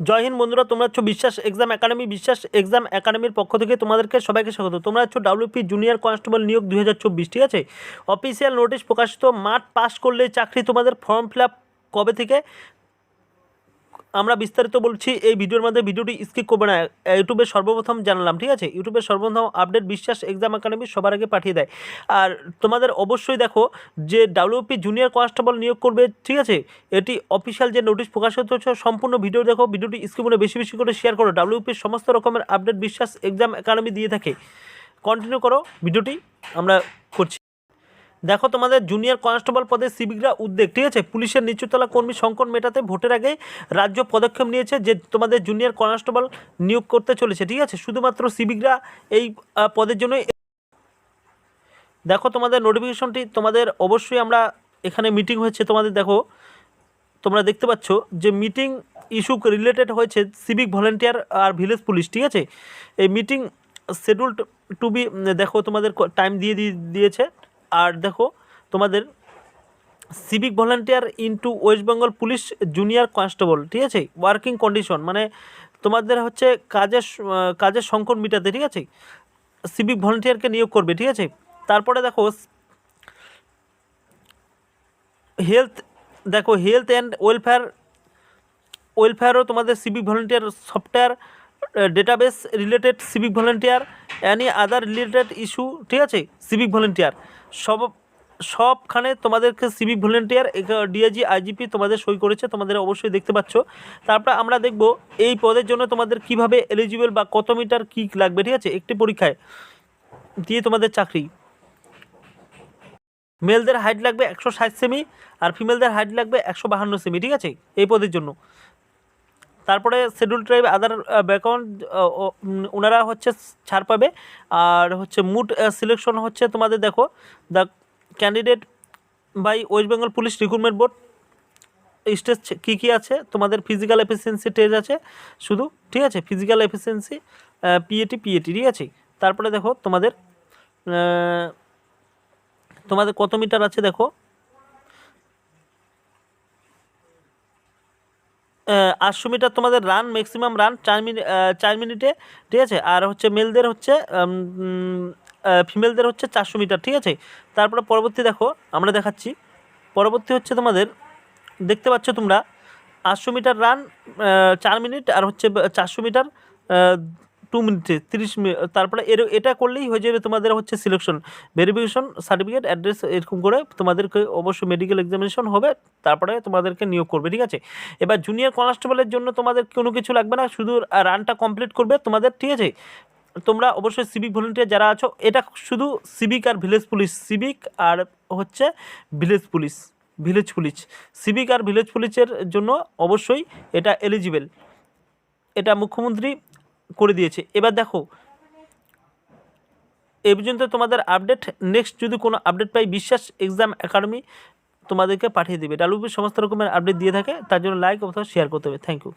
জয় হিন্দ বন্ধুরা, তোমরা হচ্ছে বিশ্বাস এক্সাম একাডেমি বিশ্বাস এক্সাম একাডেমির পক্ষ থেকে তোমাদেরকে সবাইকে স্বাগত। তোমরা হচ্ছে ডাব্লিউপি জুনিয়র কনস্টেবল নিয়োগ দুই হাজার চব্বিশ, ঠিক আছে? অফিসিয়াল নোটিশ প্রকাশিত, মাঠ পাস করলে চাকরি তোমাদের ফর্ম ফিল কবে থেকে? আমরা বিস্তারিত বলছি এই ভিডিওর মধ্যে, ভিডিওটি স্কিপ করবে না। ইউটিউবে সর্বপ্রথম জানালাম, ঠিক আছে? ইউটিউবে সর্বপ্রথম আপডেট বিশ্বাস এক্সাম একাডেমি সবার আগে পাঠিয়ে দেয়। আর তোমাদের অবশ্যই দেখো যে ডাব্লিউপি জুনিয়র কনস্টেবল নিয়োগ করবে, ঠিক আছে? এটি অফিসিয়াল যে নোটিশ প্রকাশিত হচ্ছে সম্পূর্ণ ভিডিও দেখো, ভিডিওটি স্কিপ করে বেশি বেশি করে শেয়ার করো। ডাব্লিউপির সমস্ত রকমের আপডেট বিশ্বাস এক্সাম একাডেমি দিয়ে থাকে। কন্টিনিউ করো, ভিডিওটি আমরা করছি। দেখো তোমাদের জুনিয়র কনস্টেবল পদে সিভিকরা উদ্বেগ ঠিক আছে? পুলিশের নিচুতলা কর্মী সংকট মেটাতে ভোটের আগে রাজ্য পদক্ষেপ নিয়েছে যে তোমাদের জুনিয়র কনস্টেবল নিয়োগ করতে চলেছে, ঠিক আছে? শুধুমাত্র সিভিকরা এই পদের জন্য দেখো তোমাদের নোটিফিকেশনটি তোমাদের অবশ্যই আমরা এখানে মিটিং হয়েছে, তোমাদের দেখো, তোমরা দেখতে পাচ্ছ যে মিটিং ইস্যু রিলেটেড হয়েছে সিভিক ভলেন্টিয়ার আর ভিলেজ পুলিশ ঠিক আছে? এই মিটিং শিডিউল্ড টু বি দেখো তোমাদের টাইম দিয়ে- দিয়েছে। আর দেখো, তোমাদের civic volunteer into West Bengal police junior constable ঠিক আছে? ওয়ার্কিং কন্ডিশন মানে তোমাদের হচ্ছে কাজের কাজের সংকট মিটাতে, ঠিক আছে? সিভিক ভলেন্টিয়ারকে নিয়োগ করবে, ঠিক আছে? তারপরে দেখো হেলথ দেখো হেলথ অ্যান্ড ওয়েলফেয়ার ওয়েলফেয়ারও তোমাদের civic volunteer software database related civic volunteer any other related issue ঠিক আছে? সিভিক ভলেন্টিয়ার সব, সবখানে তোমাদেরকে সিভিক ভলেন্টিয়ার ডিআইজি আইজিপি তোমাদের সই করেছে, তোমাদের অবশ্যই দেখতে পাচ্ছ। তারপর আমরা দেখব এই পদের জন্য তোমাদের কীভাবে এলিজিবল বা কত মিটার কী লাগবে, ঠিক আছে? একটি পরীক্ষায় দিয়ে তোমাদের চাকরি। মেলদের হাইট লাগবে একশো ষাট সেমি আর ফিমেলদের হাইট লাগবে একশো বাহান্ন সেমি ঠিক আছে? এই পদের জন্য। তারপরে শিডিউল ট্রাইব আদার ব্যাকগ্রাউন্ড ওনারা হচ্ছে ছাড় পাবে। আর হচ্ছে মুড সিলেকশন হচ্ছে তোমাদের দেখো the candidate by West Bengal police recruitment board stage কী কী আছে? তোমাদের ফিজিক্যাল এফিসিয়েন্সি টেজ আছে, শুধু, ঠিক আছে? ফিজিক্যাল এফিসিয়েন্সি পিএটি পিএটি ঠিক আছে? তারপরে দেখো তোমাদের তোমাদের কত মিটার আছে দেখো? আটশো মিটার তোমাদের রান ম্যাক্সিমাম রান চার মিনিট চার মিনিটে ঠিক আছে? আর হচ্ছে মেলদের হচ্ছে ফিমেলদের হচ্ছে চারশো মিটার ঠিক আছে? তারপরে পরবর্তী দেখো, আমরা দেখাচ্ছি। পরবর্তী হচ্ছে তোমাদের, দেখতে পাচ্ছ তোমরা আটশো মিটার রান চার মিনিট আর হচ্ছে চারশো মিটার টু মিনিটে তিরিশ মিনিট তারপরে এর, এটা করলেই হয়ে যাবে তোমাদের হচ্ছে সিলেকশন ভেরিফিকেশন সার্টিফিকেট অ্যাড্রেস এরকম করে তোমাদেরকে অবশ্যই মেডিকেল এক্সামিনেশন হবে, তারপরে তোমাদেরকে নিয়োগ করবে, ঠিক আছে? এবার জুনিয়র কনস্টেবলের জন্য তোমাদের কোনো কিছু লাগবে না, শুধু রানটা কমপ্লিট করবে তোমাদের, ঠিক আছে? তোমরা অবশ্যই সিভিক ভলেন্টিয়ার যারা আছো, এটা শুধু সিভিক আর ভিলেজ পুলিশ সিভিক আর হচ্ছে village police village police civic আর ভিলেজ পুলিশের জন্য অবশ্যই এটা এলিজিবেল এটা মুখ্যমন্ত্রী করে দিয়েছে। এবার দেখো এই পর্যন্ত তোমাদের আপডেট নেক্সট যদি কোনো আপডেট পাই, বিশ্বাস এক্সাম একাডেমি তোমাদেরকে পাঠিয়ে দেবে। ডালুবি সমস্ত রকমের আপডেট দিয়ে থাকে, তার জন্য লাইক অথবা শেয়ার করতে হবে। Thank you